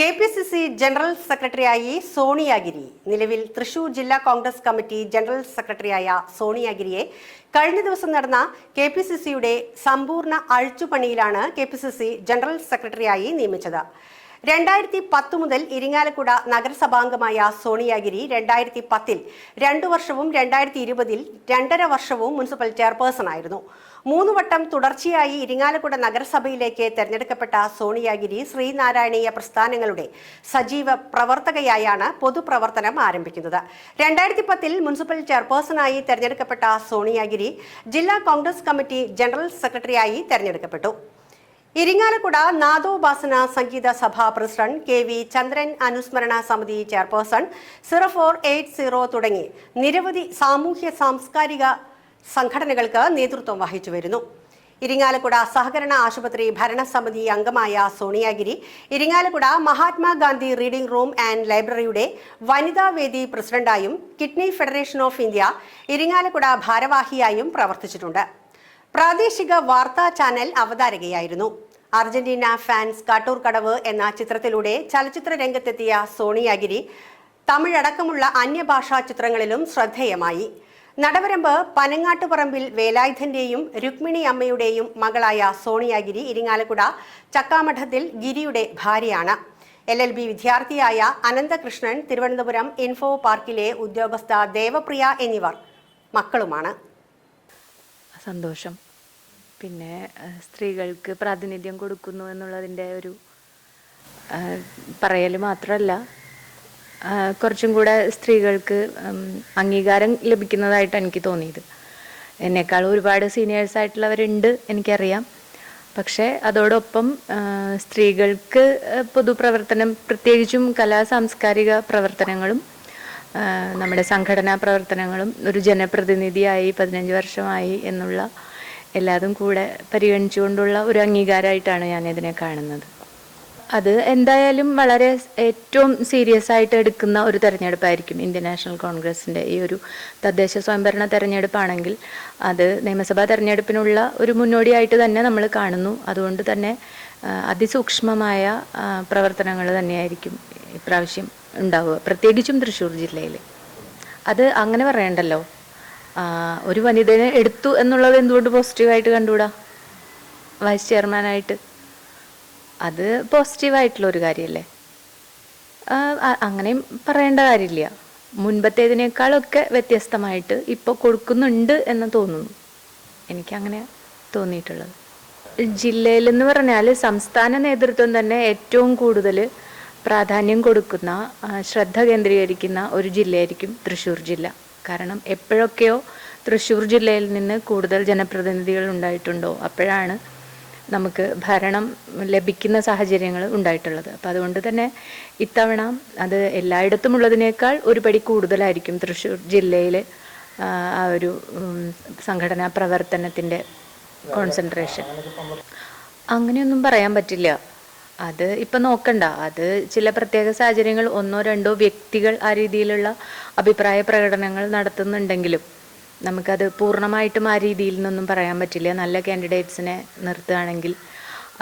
K P C C general സെക്രട്ടറിയായി സോണിയാഗിരി. നിലവിൽ തൃശൂർ ജില്ലാ കോൺഗ്രസ് കമ്മിറ്റി ജനറൽ സെക്രട്ടറിയായ സോണിയാഗിരിയെ കഴിഞ്ഞ ദിവസം നടന്ന കെ പി സി സിയുടെ സമ്പൂർണ അഴിച്ചുപണിയിലാണ് K P C C general സെക്രട്ടറിയായി നിയമിച്ചത്. രണ്ടായിരത്തി പത്ത് മുതൽ ഇരിങ്ങാലക്കുട നഗരസഭാംഗമായ സോണിയാഗിരി രണ്ടായിരത്തി പത്തിൽ രണ്ടു വർഷവും രണ്ടായിരത്തി ഇരുപതിൽ രണ്ടര വർഷവും മുനിസിപ്പൽ ചെയർപേഴ്സൺ ആയിരുന്നു. മൂന്ന് വട്ടം തുടർച്ചയായി ഇരിങ്ങാലക്കുട നഗരസഭയിലേക്ക് തെരഞ്ഞെടുക്കപ്പെട്ട സോണിയാഗിരി ശ്രീനാരായണീയ പ്രസ്ഥാനങ്ങളുടെ സജീവ പ്രവർത്തകയായാണ് പൊതുപ്രവർത്തനം ആരംഭിക്കുന്നത്. രണ്ടായിരത്തി പത്തിൽ മുനിസിപ്പൽ ചെയർപേഴ്സണായി തെരഞ്ഞെടുക്കപ്പെട്ട സോണിയാഗിരി ജില്ലാ കോൺഗ്രസ് കമ്മിറ്റി ജനറൽ സെക്രട്ടറിയായി തെരഞ്ഞെടുക്കപ്പെട്ടു. ഇരിങ്ങാലക്കുട നാദോപാസന സംഗീത സഭാ പ്രസിഡന്റ് കെ വി ചന്ദ്രൻ അനുസ്മരണ സമിതി chairperson zero four eight zero തുടങ്ങി നിരവധി സാമൂഹ്യ സാംസ്കാരിക സംഘടനകൾക്ക് നേതൃത്വം വഹിച്ചു വരുന്നു. ഇരിങ്ങാലക്കുട സഹകരണ ആശുപത്രി ഭരണസമിതി അംഗമായ Soniyagiri Irinjalakuda Mahatma Gandhi reading room and ലൈബ്രറിയുടെ വനിതാ വേദി പ്രസിഡന്റായും kidney federation of India Irinjalakuda ഭാരവാഹിയായും പ്രവർത്തിച്ചിട്ടുണ്ട്. പ്രാദേശിക വാർത്താ ചാനൽ അവതാരകയായിരുന്നു. അർജന്റീന ഫാൻസ് കാട്ടൂർ കടവ് എന്ന ചിത്രത്തിലൂടെ ചലച്ചിത്ര രംഗത്തെത്തിയ സോണിയാഗിരി തമിഴടക്കമുള്ള അന്യഭാഷാ ചിത്രങ്ങളിലും ശ്രദ്ധേയമായി. നടവരമ്പ് പനങ്ങാട്ടുപറമ്പിൽ വേലായുധന്റെയും രുക്മിണി അമ്മയുടെയും മകളായ സോണിയാഗിരി ഇരിങ്ങാലക്കുട ചക്കാമഠത്തിൽ ഗിരിയുടെ ഭാര്യയാണ്. എൽ എൽ ബി വിദ്യാർത്ഥിയായ അനന്തകൃഷ്ണൻ തിരുവനന്തപുരം ഇൻഫോ പാർക്കിലെ ഉദ്യോഗസ്ഥ ദേവപ്രിയ എന്നിവർ മക്കളുമാണ്. സന്തോഷം. പിന്നെ സ്ത്രീകൾക്ക് പ്രാതിനിധ്യം കൊടുക്കുന്നു എന്നുള്ളതിന്റെ ഒരു പറയൽ മാത്രമല്ല കുറച്ചും കൂടെ സ്ത്രീകൾക്ക് അംഗീകാരം ലഭിക്കുന്നതായിട്ട് എനിക്ക് തോന്നിയത്. എന്നെക്കാൾ ഒരുപാട് സീനിയേഴ്സ് ആയിട്ടുള്ളവരുണ്ട് എനിക്കറിയാം. പക്ഷേ അതോടൊപ്പം സ്ത്രീകൾക്ക് പൊതുപ്രവർത്തനം പ്രത്യേകിച്ചും കലാ സാംസ്കാരിക പ്രവർത്തനങ്ങളും നമ്മുടെ സംഘടനാ പ്രവർത്തനങ്ങളും ഒരു ജനപ്രതിനിധിയായി പതിനഞ്ച് വർഷമായി എന്നുള്ള എല്ലാതും കൂടെ പരിഗണിച്ചുകൊണ്ടുള്ള ഒരു അംഗീകാരമായിട്ടാണ് ഞാൻ ഇതിനെ കാണുന്നത്. അത് എന്തായാലും വളരെ ഏറ്റവും സീരിയസ് ആയിട്ട് എടുക്കുന്ന ഒരു തെരഞ്ഞെടുപ്പായിരിക്കും ഇന്ത്യൻ നാഷണൽ കോൺഗ്രസിന്റെ ഈ ഒരു തദ്ദേശ സ്വയംഭരണ തെരഞ്ഞെടുപ്പാണെങ്കിൽ. അത് നിയമസഭാ തെരഞ്ഞെടുപ്പിനുള്ള ഒരു മുന്നോടിയായിട്ട് തന്നെ നമ്മൾ കാണുന്നു. അതുകൊണ്ട് തന്നെ അതിസൂക്ഷ്മമായ പ്രവർത്തനങ്ങൾ തന്നെയായിരിക്കും ഇപ്രാവശ്യം ഉണ്ടാവുക. പ്രത്യേകിച്ചും തൃശ്ശൂർ ജില്ലയിൽ അത് അങ്ങനെ പറയണ്ടല്ലോ. ഒരു വനിതനെ എടുത്തു എന്നുള്ളത് എന്തുകൊണ്ട് പോസിറ്റീവായിട്ട് കണ്ടുകൂടാ? വൈസ് ചെയർമാനായിട്ട് അത് പോസിറ്റീവായിട്ടുള്ള ഒരു കാര്യമല്ലേ അങ്ങനെയും പറയേണ്ട കാര്യമില്ല. മുൻപത്തേതിനേക്കാളൊക്കെ വ്യത്യസ്തമായിട്ട് ഇപ്പോൾ കൊടുക്കുന്നുണ്ട് എന്ന് തോന്നുന്നു. എനിക്കങ്ങനെ തോന്നിയിട്ടുള്ളത്. ജില്ലയിലെന്ന് പറഞ്ഞാൽ സംസ്ഥാന നേതൃത്വം തന്നെ ഏറ്റവും കൂടുതൽ പ്രാധാന്യം കൊടുക്കുന്ന ശ്രദ്ധ കേന്ദ്രീകരിക്കുന്ന ഒരു ജില്ലയായിരിക്കും തൃശ്ശൂർ ജില്ല. കാരണം എപ്പോഴൊക്കെയോ തൃശ്ശൂർ ജില്ലയിൽ നിന്ന് കൂടുതൽ ജനപ്രതിനിധികൾ ഉണ്ടായിട്ടുണ്ടോ? അപ്പോഴാണ് നമുക്ക് ഭരണം ലഭിക്കുന്ന സാഹചര്യങ്ങൾ ഉണ്ടായിട്ടുള്ളത്. അപ്പോൾ അതുകൊണ്ട് തന്നെ ഇത്തവണ അത് എല്ലായിടത്തും ഉള്ളതിനേക്കാൾ ഒരു പടി കൂടുതലായിരിക്കും തൃശ്ശൂർ ജില്ലയിൽ ആ ഒരു സംഘടനാ പ്രവർത്തനത്തിന്റെ കോൺസെൻട്രേഷൻ അങ്ങനെയൊന്നും പറയാൻ പറ്റില്ല. അത് ഇപ്പം നോക്കണ്ട. അത് ചില പ്രത്യേക സാഹചര്യങ്ങൾ ഒന്നോ രണ്ടോ വ്യക്തികൾ ആ രീതിയിലുള്ള അഭിപ്രായ പ്രകടനങ്ങൾ നടത്തുന്നുണ്ടെങ്കിലും നമുക്കത് പൂർണമായിട്ടും ആ രീതിയിൽ നിന്നൊന്നും പറയാൻ പറ്റില്ല. നല്ല കാൻഡിഡേറ്റ്സിനെ നിർത്തുകയാണെങ്കിൽ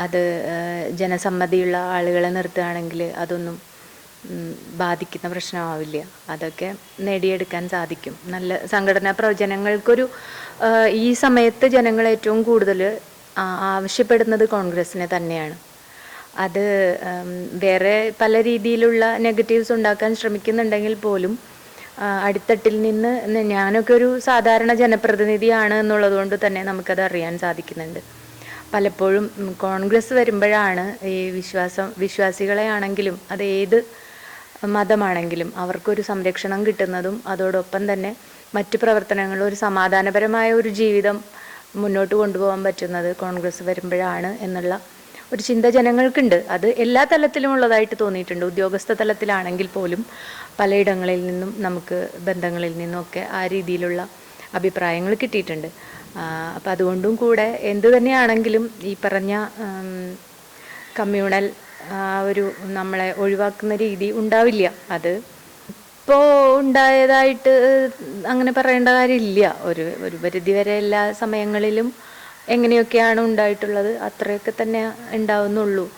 അത് ജനസമ്മതിയുള്ള ആളുകളെ നിർത്തുകയാണെങ്കിൽ അതൊന്നും ബാധിക്കുന്ന പ്രശ്നമാവില്ല. അതൊക്കെ നേടിയെടുക്കാൻ സാധിക്കും. നല്ല സംഘടനാ പ്രവചനങ്ങൾക്കൊരു ഈ സമയത്ത് ജനങ്ങൾ ഏറ്റവും കൂടുതൽ ആവശ്യപ്പെടുന്നത് കോൺഗ്രസ്സിനെ തന്നെയാണ്. അത് വേറെ പല രീതിയിലുള്ള നെഗറ്റീവ്സ് ഉണ്ടാക്കാൻ ശ്രമിക്കുന്നുണ്ടെങ്കിൽ പോലും അടിത്തട്ടിൽ നിന്ന് ഞാനൊക്കെ ഒരു സാധാരണ ജനപ്രതിനിധിയാണ് എന്നുള്ളത് കൊണ്ട് തന്നെ നമുക്കത് അറിയാൻ സാധിക്കുന്നുണ്ട്. പലപ്പോഴും കോൺഗ്രസ് വരുമ്പോഴാണ് ഈ വിശ്വാസം വിശ്വാസികളെ ആണെങ്കിലും അത് ഏത് മതമാണെങ്കിലും അവർക്കൊരു സംരക്ഷണം കിട്ടുന്നതും അതോടൊപ്പം തന്നെ മറ്റു പ്രവർത്തനങ്ങളും ഒരു സമാധാനപരമായ ഒരു ജീവിതം മുന്നോട്ട് കൊണ്ടുപോകാൻ പറ്റുന്നത് കോൺഗ്രസ് വരുമ്പോഴാണ് എന്നുള്ള ഒരു ചിന്ത ജനങ്ങൾക്കുണ്ട്. അത് എല്ലാ തലത്തിലും ഉള്ളതായിട്ട് തോന്നിയിട്ടുണ്ട്. ഉദ്യോഗസ്ഥ തലത്തിലാണെങ്കിൽ പോലും പലയിടങ്ങളിൽ നിന്നും നമുക്ക് ബന്ധങ്ങളിൽ നിന്നൊക്കെ ആ രീതിയിലുള്ള അഭിപ്രായങ്ങൾ കിട്ടിയിട്ടുണ്ട്. അപ്പം അതുകൊണ്ടും കൂടെ എന്തു തന്നെയാണെങ്കിലും ഈ പറഞ്ഞ കമ്മ്യൂണൽ ഒരു നമ്മളെ ഒഴിവാക്കുന്ന രീതി ഉണ്ടാവില്ല. അത് ഇപ്പോൾ ഉണ്ടായതായിട്ട് അങ്ങനെ പറയേണ്ട കാര്യമില്ല. ഒരു ഒരു പരിധി വരെ എല്ലാ സമയങ്ങളിലും എങ്ങനെയൊക്കെയാണ് ഉണ്ടായിട്ടുള്ളത്? അത്രയൊക്കെ തന്നെ ഉണ്ടാവുന്നുള്ളൂ.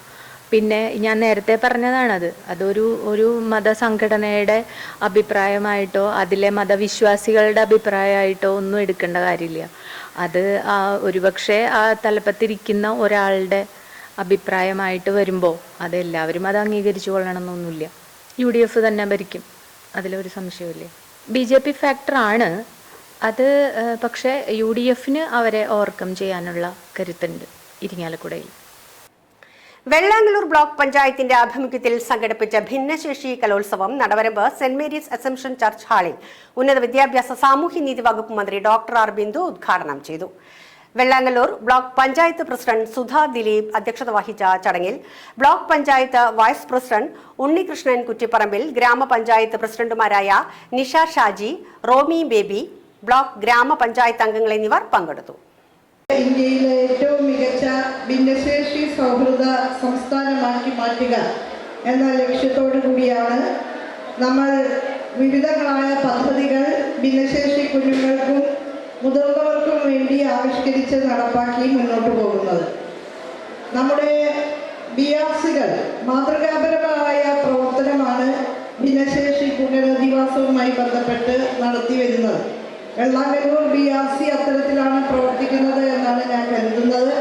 പിന്നെ ഞാൻ നേരത്തെ പറഞ്ഞതാണത്. അതൊരു ഒരു മതസംഘടനയുടെ അഭിപ്രായമായിട്ടോ അതിലെ മതവിശ്വാസികളുടെ അഭിപ്രായമായിട്ടോ ഒന്നും എടുക്കേണ്ട കാര്യമില്ല. അത് ആ ഒരുപക്ഷെ ആ തലപ്പത്തിരിക്കുന്ന ഒരാളുടെ അഭിപ്രായമായിട്ട് വരുമ്പോൾ അതെല്ലാവരും അത് അംഗീകരിച്ചു കൊള്ളണമെന്നൊന്നുമില്ല. യു ഡി എഫ് തന്നെ ഭരിക്കും. അതിലൊരു സംശയമില്ലേ ബി ജെ പി ഫാക്ടറാണ് അത് പക്ഷേ യു ഡി എഫിന് അവരെ ഓവർകം ചെയ്യാനുള്ള കരുത്തുണ്ട് ഇരിങ്ങാലക്കുടയിൽ. വെള്ളാങ്ങലൂർ ബ്ലോക്ക് പഞ്ചായത്തിന്റെ ആഭിമുഖ്യത്തിൽ സംഘടിപ്പിച്ച ഭിന്നശേഷി കലോത്സവം Nadavaramba saint Mary's Assumption church ഹാളിൽ ഉന്നത വിദ്യാഭ്യാസ സാമൂഹ്യനീതി വകുപ്പ് മന്ത്രി ഡോക്ടർ ആർ ബിന്ദു ഉദ്ഘാടനം ചെയ്തു. വെള്ളാങ്ങലൂർ ബ്ലോക്ക് പഞ്ചായത്ത് പ്രസിഡന്റ് സുധാ ദിലീപ് അധ്യക്ഷത വഹിച്ച ചടങ്ങിൽ block panchayat vice president Unnikrishnan Kuttipparambil ഗ്രാമപഞ്ചായത്ത് പ്രസിഡന്റുമാരായ നിഷ ഷാജി റോമി ബേബി ബ്ലോക്ക് ഗ്രാമപഞ്ചായത്ത് അംഗങ്ങൾ എന്നിവർ പങ്കെടുത്തു. ഇന്ത്യയിലെ ഏറ്റവും മികച്ച ഭിന്നശേഷി സൗഹൃദ സംസ്ഥാനമാക്കി മാറ്റുക എന്ന ലക്ഷ്യത്തോടു കൂടിയാണ് നമ്മൾ വിവിധങ്ങളായ പദ്ധതികൾ ഭിന്നശേഷി കുഞ്ഞുങ്ങൾക്കും മുതിർന്നവർക്കും വേണ്ടി ആവിഷ്കരിച്ച് നടപ്പാക്കി മുന്നോട്ട് പോകുന്നത്. നമ്മുടെ ബി ആർ സികൾ മാതൃകാപരമായ പ്രവർത്തനമാണ് ഭിന്നശേഷി പുനരധിവാസവുമായി ബന്ധപ്പെട്ട് നടത്തി വരുന്നത് വെള്ളാങ്കല്ലൂർ ബി ആർ സി അത്തരത്തിലാണ് പ്രവർത്തിക്കുന്നത് എന്നാണ് ഞാൻ കരുതുന്നത്.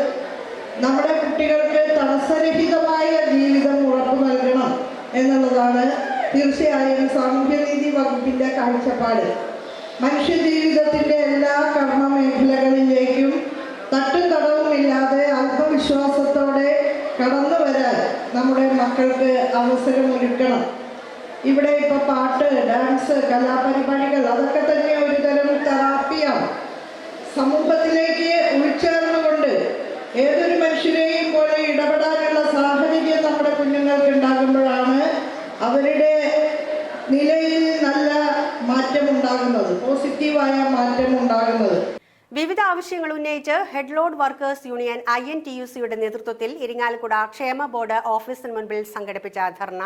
നമ്മുടെ കുട്ടികൾക്ക് തടസ്സരഹിതമായ ജീവിതം ഉറപ്പു നൽകണം എന്നുള്ളതാണ് തീർച്ചയായും സാമൂഹ്യനീതി വകുപ്പിന്റെ കാഴ്ചപ്പാട്. മനുഷ്യ ജീവിതത്തിന്റെ എല്ലാ കർമ്മ മേഖലകളിലേക്കും തട്ടും തടവുമില്ലാതെ ആത്മവിശ്വാസത്തോടെ കടന്നു വരാൻ നമ്മുടെ മക്കൾക്ക് അവസരമൊരുക്കണം ഇവിടെ ഇപ്പൊ പാട്ട് ഡാൻസ് കലാപരിപാടികൾ അതൊക്കെ തന്നെ ഒരു തരം തെറാപ്പിയാണ്. സമൂഹത്തിലേക്ക് ഉൾച്ചേർന്നുകൊണ്ട് ഏതൊരു മനുഷ്യരെയും പോലെ ഇടപെടാനുള്ള സാഹചര്യം നമ്മുടെ കുഞ്ഞുങ്ങൾക്ക് ഉണ്ടാകുമ്പോഴാണ് അവരുടെ നിലയിൽ നല്ല മാറ്റം ഉണ്ടാകുന്നത് പോസിറ്റീവായ മാറ്റം ഉണ്ടാകുന്നത് വിവിധ ആവശ്യങ്ങൾ ഉന്നയിച്ച് headload workers union I N T U സിയുടെ നേതൃത്വത്തിൽ ഇരിങ്ങാലക്കുട ക്ഷേമ ബോർഡ് ഓഫീസിന് മുൻപിൽ സംഘടിപ്പിച്ച dharna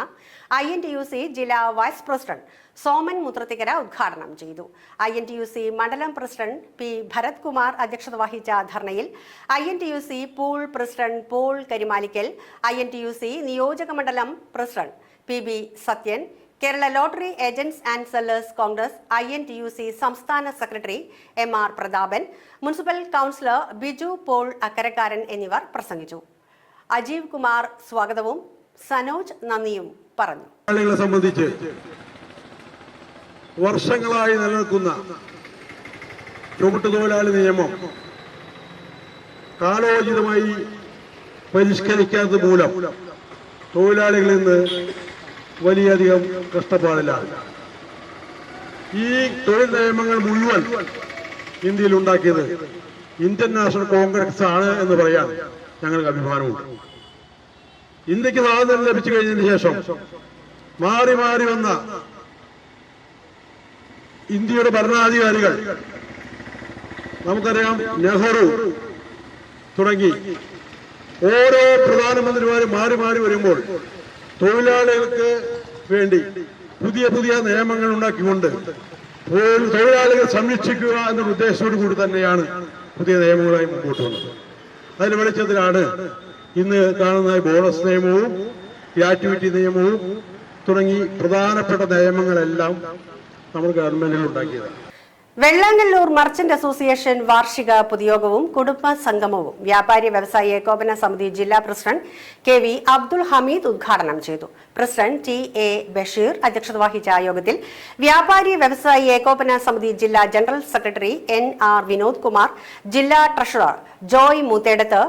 I N T U C ജില്ലാ വൈസ് പ്രസിഡന്റ് സോമൻ മുത്രത്തിക്കര ഉദ്ഘാടനം ചെയ്തു. I N T U C മണ്ഡലം പ്രസിഡന്റ് പി ഭരത് കുമാർ അധ്യക്ഷത വഹിച്ച ധർണയിൽ I N T U C pool president Paul Karimalikkal I N T U C നിയോജക മണ്ഡലം president P B Sathyan Kerala lottery agents and sellers Congress I N T U C സംസ്ഥാന secretary M R Prathapan municipal councillor Biju Paul Akkarakkaran എന്നിവർ പ്രസംഗിച്ചു. അജീവ് കുമാർ സ്വാഗതവും സനോജ് നന്ദിയും പറഞ്ഞു. സംബന്ധിച്ച് വർഷങ്ങളായി നിലനിൽക്കുന്ന ചുമട്ടുതൊഴിലാളി നിയമം കാലോചിതമായി പരിഷ്കരിക്കാത്തത് മൂലം തൊഴിലാളികളിൽ നിന്ന് വലിയധികം കഷ്ടപ്പാടില്ലാതെ ഈ തൊഴിൽ നിയമങ്ങൾ മുഴുവൻ ഇന്ത്യയിൽ ഉണ്ടാക്കിയത് ഇന്ത്യൻ നാഷണൽ കോൺഗ്രസ് ആണ് എന്ന് പറയാൻ ഞങ്ങൾക്ക് അഭിമാനമുണ്ട്. ഇന്ത്യയ്ക്ക് സ്വാതന്ത്ര്യം ലഭിച്ചു കഴിഞ്ഞതിന് ശേഷം മാറി മാറി വന്ന ഇന്ത്യയുടെ ഭരണാധികാരികൾ നമുക്കറിയാം നെഹ്റു തുടങ്ങി. ഓരോ പ്രധാനമന്ത്രിമാരും മാറി മാറി വരുമ്പോൾ തൊഴിലാളികൾക്ക് വേണ്ടി പുതിയ പുതിയ നിയമങ്ങൾ ഉണ്ടാക്കിക്കൊണ്ട് തൊഴിലാളികൾ സംരക്ഷിക്കുക എന്നൊരു ഉദ്ദേശത്തോടു കൂടി തന്നെയാണ് പുതിയ നിയമങ്ങളായി മുമ്പോട്ട് വന്നത്. അതിന് വെളിച്ചത്തിലാണ് ഇന്ന് കാണുന്ന ബോണസ് നിയമവും ഗ്രാറ്റുവിറ്റി നിയമവും തുടങ്ങി പ്രധാനപ്പെട്ട നിയമങ്ങളെല്ലാം നമ്മൾ ഗവൺമെന്റിൽ ഉണ്ടാക്കിയതാണ്. വെള്ളാങ്ങല്ലൂർ മർച്ചന്റ് അസോസിയേഷൻ വാർഷിക പൊതുയോഗവും കുടുംബ സംഗമവും. വ്യാപാരി വ്യവസായി ഏകോപന സമിതി ജില്ലാ president K V Abdul Hameed ഉദ്ഘാടനം ചെയ്തു. പ്രസിഡന്റ് ടി എ ബഷീർ അധ്യക്ഷത വഹിച്ച യോഗത്തിൽ വ്യാപാരി വ്യവസായി ഏകോപന സമിതി ജില്ലാ general secretary N R Vinod Kumar ജില്ലാ treasurer Joy Moothedath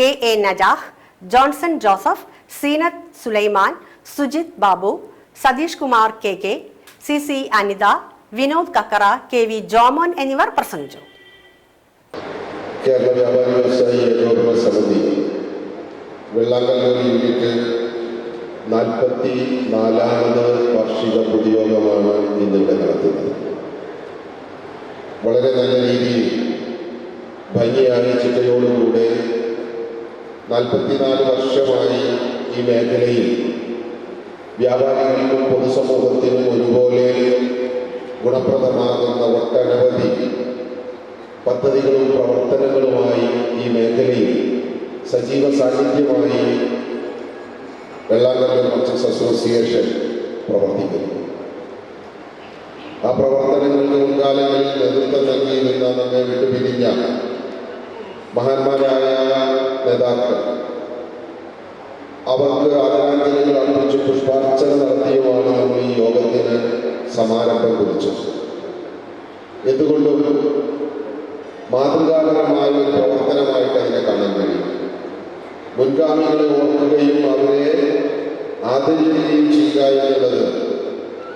K A Najah Johnson Joseph Seenath Sulaiman Sujith Babu Sathish Kumar K K C C Anitha Vinod Kakkara K V Jomon എന്നിവർ പ്രസംഗിച്ചു. കേരള വ്യവസായി ഏകോപന സമിതി വെള്ളാങ്കല്ലൂർ യൂണിറ്റ് നാൽപ്പത്തി നാലാമത് വാർഷിക പൊതുയോഗമാണ് ഇന്നിവിടെ നടത്തുന്നത്. വളരെ നല്ല രീതിയിൽ ഭംഗിയായ ചിട്ടയോടുകൂടെ നാൽപ്പത്തിനാല് വർഷമായി ഈ മേഖലയിൽ വ്യാപാരികൾക്കും പൊതുസമൂഹത്തിനും ഒരുപോലെ ഗുണപ്രദമാകുന്ന ഒട്ടനവധി പദ്ധതികളും പ്രവർത്തനങ്ങളുമായി ഈ മേഖലയിൽ സജീവ സാന്നിധ്യമായി വെള്ളാങ്കല്ലൂർ മർച്ചൻസ് അസോസിയേഷൻ പ്രവർത്തിക്കുന്നു. ആ പ്രവർത്തനങ്ങൾക്ക് മുൻകാലങ്ങളിൽ നേതൃത്വം നൽകിയിരുന്ന നമ്മെ വിട്ടുപിരിഞ്ഞ മഹാന്മാരായ നേതാക്കൾ അവർക്ക് ആദരാഞ്ജലികൾ അർപ്പിച്ച് പുഷ്പാർച്ചന നടത്തിയുമാണ് നമ്മൾ ഈ യോഗത്തിന് സമാരംഭം കുറിച്ചത് എന്തുകൊണ്ടും മാതൃകാപരമായ ഒരു പ്രവർത്തനമായിട്ട് അതിനെ കാണാൻ കഴിയും. മുൻഗാമികളെ ഓർക്കുകയും അവരെ ആദരിക്കുകയും ചെയ്യുക എന്നുള്ളത്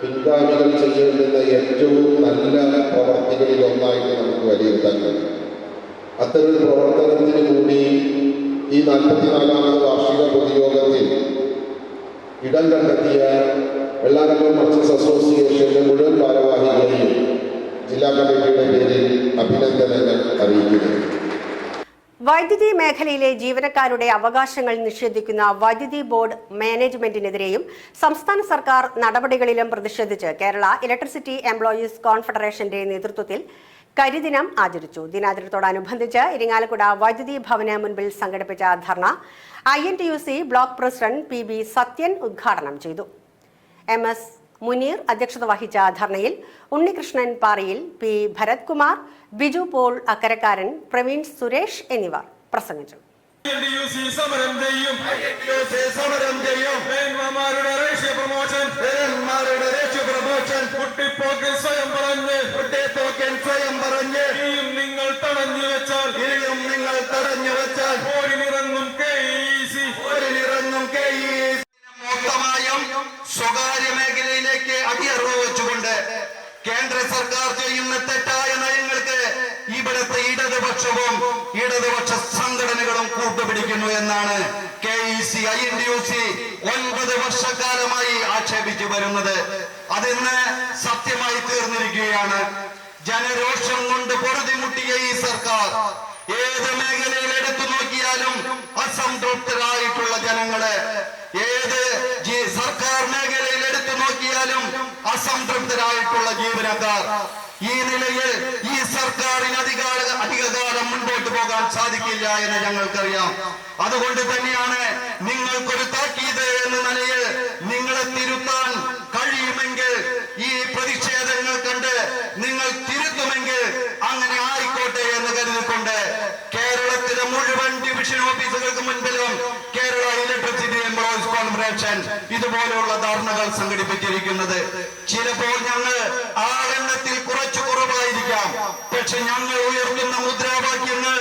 പിൻഗാമികൾ ചെയ്യേണ്ടുന്ന ഏറ്റവും നല്ല പ്രവർത്തികളിൽ ഒന്നായിട്ട് നമുക്ക് വിലയിരുത്താൻ കഴിയും. അത്തരം പ്രവർത്തനത്തിന് കൂടി ഈ നാൽപ്പത്തിനാലാമത് വാർഷിക പൊതുയോഗത്തിൽ ഇടം കണ്ടെത്തിയ വെള്ളാങ്കല്ലൂർ മർച്ചൻസ് അസോസിയേഷന്റെ മുഴുവൻ ഭാരവാഹികളെയും ജില്ലാ കമ്മിറ്റിയുടെ പേരിൽ അഭിനന്ദനങ്ങൾ അറിയിക്കുന്നു. വൈദ്യുതി മേഖലയിലെ ജീവനക്കാരുടെ അവകാശങ്ങൾ നിഷേധിക്കുന്ന വൈദ്യുതി ബോർഡ് മാനേജ്മെന്റിനെതിരെയും സംസ്ഥാന സർക്കാർ നടപടികളിലും പ്രതിഷേധിച്ച് കേരള ഇലക്ട്രിസിറ്റി എംപ്ലോയീസ് കോൺഫെഡറേഷന്റെ നേതൃത്വത്തിൽ കരിദിനം ആചരിച്ചു. ദിനാചരണത്തോടനുബന്ധിച്ച് ഇരിങ്ങാലക്കുട വൈദ്യുതി ഭവന് മുൻപിൽ സംഘടിപ്പിച്ച dharna I block president P Sathyan ഉദ്ഘാടനം ചെയ്തു. എം മുനീർ അധ്യക്ഷത വഹിച്ച ധർണയിൽ ഉണ്ണികൃഷ്ണൻ പാറയിൽ പി ഭരത്കുമാർ ബിജു പോൾ അക്കരക്കാരൻ പ്രവീൺ സുരേഷ് എന്നിവർ പ്രസംഗിച്ചു. NDUC സമരം ചെയ്യും. സമരം ചെയ്യും. Promotion promotion. കുട്ടിപ്പോക്കിൽ സ്വയം പറഞ്ഞ് കുട്ടിപ്പോക്കിൽ സ്വയം പറഞ്ഞ്. ഇനിയും നിങ്ങൾ തടഞ്ഞു വെച്ചാൽ ഇനിയും നിങ്ങൾ തടഞ്ഞു വെച്ചാൽ. ഓരിനിറങ്ങും കെ ഇ സി. ഓരിനിറങ്ങും കെ ഇ മൊത്തമായും സ്വകാര്യ സർക്കാർ ചെയ്യുന്ന തെറ്റായ നയങ്ങൾക്ക് ഇവിടുത്തെ ഇടതുപക്ഷവും ഇടതുപക്ഷ സംഘടനകളും കൂട്ടുപിടിക്കുന്നു എന്നാണ് K E C I N D U C ഒൻപത് വർഷക്കാലമായി ആക്ഷേപിച്ചു വരുന്നത്. അതിന്ന് സത്യമായി തീർന്നിരിക്കുകയാണ്. ജനരോഷം കൊണ്ട് പൊറുതിമുട്ടിയ ഈ സർക്കാർ ഏത് മേഖലയിൽ എടുത്തു നോക്കിയാലും അസംതൃപ്തരായിട്ടുള്ള ജനങ്ങളെ. ഏത് സർക്കാർ നോക്കിയാലും അസംതൃപ്തരായിട്ടുള്ള ജീവനക്കാർ. ഈ നിലയിൽ ഈ സർക്കാരിന് അധികാര അധികകാലം മുൻപോട്ട് പോകാൻ സാധിക്കില്ല എന്ന് ഞങ്ങൾക്കറിയാം. അതുകൊണ്ട് തന്നെയാണ് നിങ്ങൾക്കൊരു താക്കീത് എന്ന നിലയിൽ നിങ്ങളെ തിരുത്താൻ കഴിയുമെങ്കിൽ ഈ പ്രതിഷേധങ്ങൾ കണ്ട് നിങ്ങൾ തിരുത്തുമെങ്കിൽ അങ്ങനെ ആയിക്കോട്ടെ എന്ന് കരുതിക്കൊണ്ട് കേരളത്തിലെ മുഴുവൻ ഡിവിഷൻ ഓഫീസുകൾക്ക് മുൻപിലും കേരള ഇലക്ട്രിസിറ്റി എംപ്ലോയീസ് കോൺഫറേഷൻ ഇതുപോലെയുള്ള ധർണകൾ സംഘടിപ്പിച്ചിരിക്കുന്നത്. ചിലപ്പോൾ ഞങ്ങൾ ആളെണ്ണത്തിൽ കുറച്ചു കുറവായിരിക്കാം. പക്ഷെ ഞങ്ങൾ ഉയർത്തുന്ന മുദ്രാവാക്യങ്ങൾ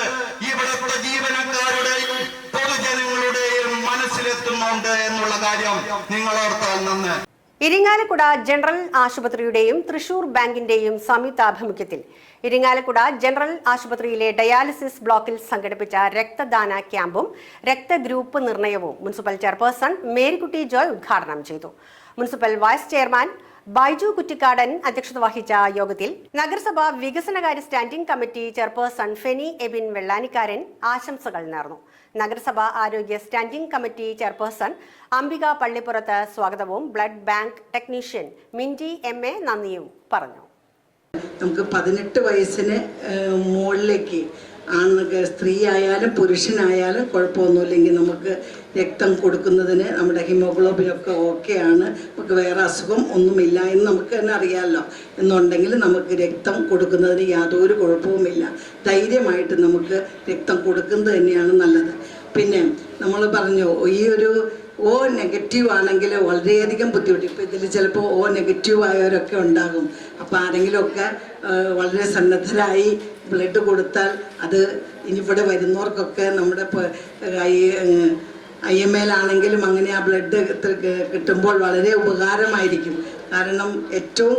ഇവിടുത്തെ ജീവനക്കാരുടെയും പൊതുജനങ്ങളുടെയും മനസ്സിലെത്തുന്നുണ്ട് എന്നുള്ള കാര്യം നിങ്ങൾ ഓർത്താൽ നന്ന്. ഇരിങ്ങാലക്കുട ജനറൽ ആശുപത്രിയുടെയും തൃശൂർ ബാങ്കിന്റെയും സംയുക്താഭിമുഖ്യത്തിൽ. ഇരിങ്ങാലക്കുട ജനറൽ ആശുപത്രിയിലെ ഡയാലിസിസ് ബ്ലോക്കിൽ സംഘടിപ്പിച്ച രക്തദാന ക്യാമ്പും രക്തഗ്രൂപ്പ് നിർണയവും മുനിസിപ്പൽ ചെയർപേഴ്സൺ മേരിക്കുട്ടി ജോയ് ഉദ്ഘാടനം ചെയ്തു. Municipal vice chairman Baiju Kuttikkadan അധ്യക്ഷത വഹിച്ച യോഗത്തിൽ നഗരസഭ വികസനകാര്യ standing committee chairperson Feni Ebin Vellanikkaran ആശംസകൾ നേർന്നു. നഗരസഭ ആരോഗ്യ standing committee chairperson Ambika Pallippurath സ്വാഗതവും blood bank technician Minty M A നന്ദിയും പറഞ്ഞു. നമുക്ക് പതിനെട്ട് വയസ്സിന് മുകളിലേക്ക് ആണ് സ്ത്രീ ആയാലും പുരുഷനായാലും കുഴപ്പമൊന്നുമില്ലെങ്കിൽ നമുക്ക് രക്തം കൊടുക്കുന്നതിന് നമ്മുടെ ഹിമോഗ്ലോബിനൊക്കെ ഓക്കെയാണ് നമുക്ക് വേറെ അസുഖം ഒന്നുമില്ല എന്ന് നമുക്ക് തന്നെ അറിയാമല്ലോ എന്നുണ്ടെങ്കിൽ നമുക്ക് രക്തം കൊടുക്കുന്നതിന് യാതൊരു കുഴപ്പവുമില്ല. ധൈര്യമായിട്ട് നമുക്ക് രക്തം കൊടുക്കുന്നത് തന്നെയാണ് നല്ലത്. പിന്നെ നമ്മൾ പറഞ്ഞു ഈ ഒരു ഓ നെഗറ്റീവ് ആണെങ്കിൽ വളരെയധികം ബുദ്ധിമുട്ട്. ഇപ്പോൾ ഇതിൽ ചിലപ്പോൾ ഓ നെഗറ്റീവ് ആയവരൊക്കെ ഉണ്ടാകും. അപ്പോൾ ആരെങ്കിലുമൊക്കെ വളരെ സന്നദ്ധരായി ബ്ലഡ് കൊടുത്താൽ അത് ഇനി ഇവിടെ വരുന്നവർക്കൊക്കെ നമ്മുടെ ഇപ്പോൾ ഐ എം എയിലാണെങ്കിലും അങ്ങനെ ആ ബ്ലഡ് കിട്ടുമ്പോൾ വളരെ ഉപകാരമായിരിക്കും. കാരണം ഏറ്റവും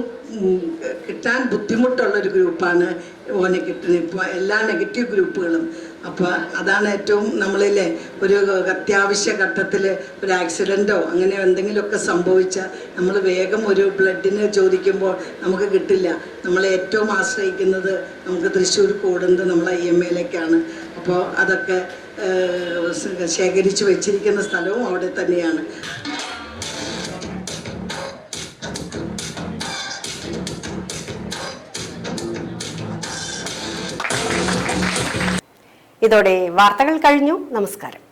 കിട്ടാൻ ബുദ്ധിമുട്ടുള്ള ഒരു ഗ്രൂപ്പാണ് ഓനെ കിട്ടുന്നത്. ഇപ്പോൾ എല്ലാ നെഗറ്റീവ് ഗ്രൂപ്പുകളും. അപ്പോൾ അതാണ് ഏറ്റവും നമ്മളിലെ ഒരു അത്യാവശ്യ ഘട്ടത്തിൽ ഒരു ആക്സിഡന്റോ അങ്ങനെ എന്തെങ്കിലുമൊക്കെ സംഭവിച്ചാൽ നമ്മൾ വേഗം ഒരു ബ്ലഡിന് ചോദിക്കുമ്പോൾ നമുക്ക് കിട്ടില്ല. നമ്മൾ ഏറ്റവും ആശ്രയിക്കുന്നത് നമുക്ക് തൃശ്ശൂർ കൂടുന്നത് നമ്മൾ ഐ എം എയിലേക്കാണ് അപ്പോൾ അതൊക്കെ ശേഖരിച്ചു വെച്ചിരിക്കുന്ന സ്ഥലവും അവിടെ തന്നെയാണ്. ഇതോടെ വാർത്തകൾ കഴിഞ്ഞു. നമസ്കാരം.